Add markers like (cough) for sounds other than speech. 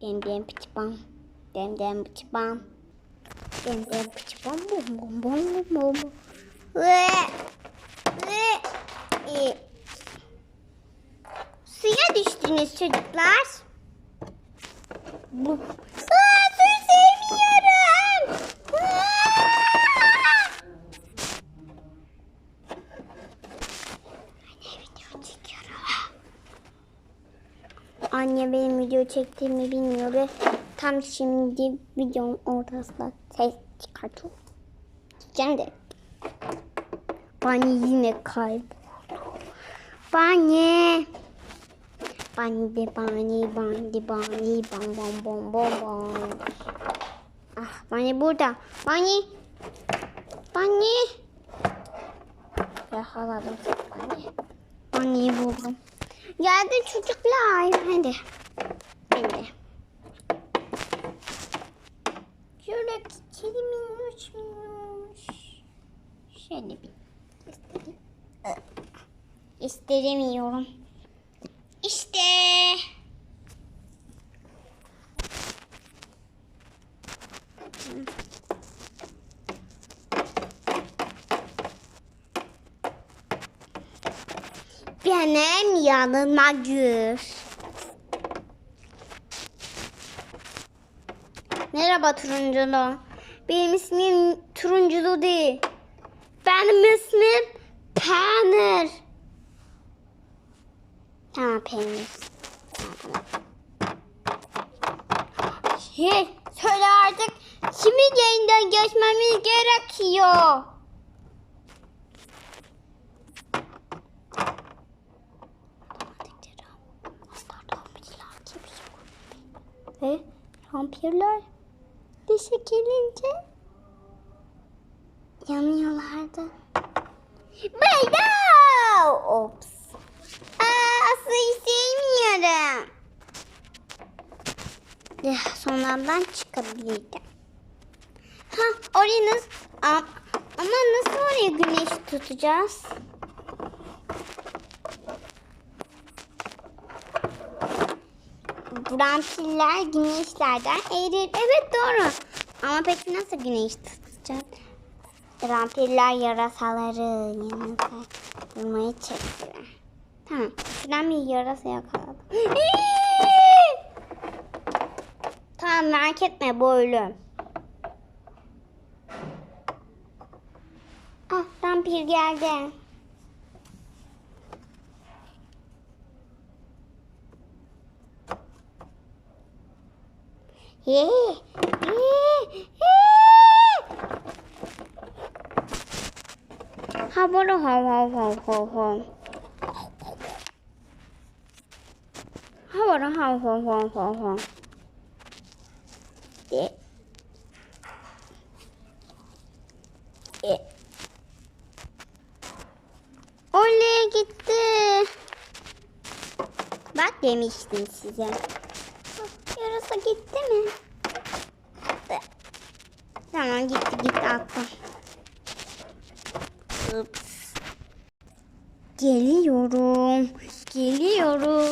Dem dem piç bam. Dem dem piç bam. Dem dem piç bam bum bum bum bum bum bum. Ve ve e, suya düştünüz çocuklar. Bu. Aa, suyu sevmiyorum. Aa! Anne video çekiyorum. Anne benim video çektiğimi bilmiyor ve tam şimdi videonun ortasında ses çıkartıyor. De. Bani yine kayboldu. Bani. Bani bani bani bani bam bam bam bam bam. Ah bani burada. Bani. Bani. Yakaladım bani. Geldi çocuklar. Hadi. Hadi. Şöyle kedi minnoş minnoş. Şöyle bir göstereyim. İstemiyorum. İşte. Benim yanıma gir. Merhaba turunculu. Benim ismim turunculu değil. Benim ismim Peynir. Tamam peynir. Şey, söyle artık. Kimin yayından geçmemiz gerekiyor? Ve vampirler dişe gelince yanıyorlardı. Bayda! Ops. Aa, suyu sevmiyorum. Eh, sonradan çıkabildim. Ha, orayı nasıl... Ama nasıl oraya güneş tutacağız? Vampirler güneşlerden eğilir. Evet doğru. Ama peki nasıl güneş tutacağız? Vampirler yarasaları yanında durmayı çektiler. Tamam. Şuradan bir yarasa yakaladım. (laughs) tamam merak etme bu ölüm. Ah vampir geldi. ハー、ロハ、えー、はぼろハんはんはんハんはん。はぼろはんはんはんはん。で、え、おて、待ってて。Yarısı gitti mi? Gitti. Tamam gitti gitti attım. Ups. Geliyorum. Geliyorum.